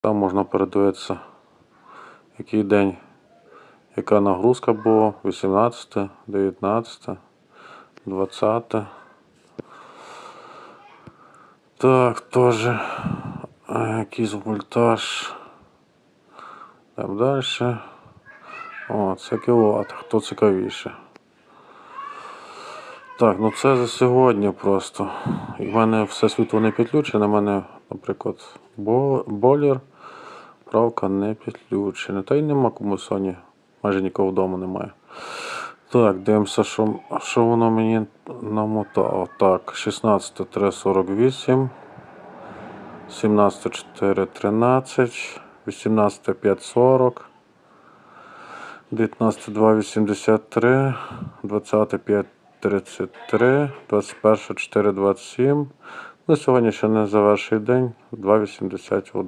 Там можна передивитися, який день, яка нагрузка була, 18, 19, 20. Так, теж е, якийсь вольтаж. Там далі. О, це кіловат, хто цікавіше. Так, ну це за сьогодні просто. В мене все світло не підключене, в мене, наприклад, бо- бойлер, правка не підключена. Та й нема кому Соні, майже нікого вдома немає. Так, дивимося, що, що воно мені намотало. Так, 16.348, 17.413, 18.540. 19.283, 20.533, 21.427. Ну, сьогодні ще не заверший день, 2.81.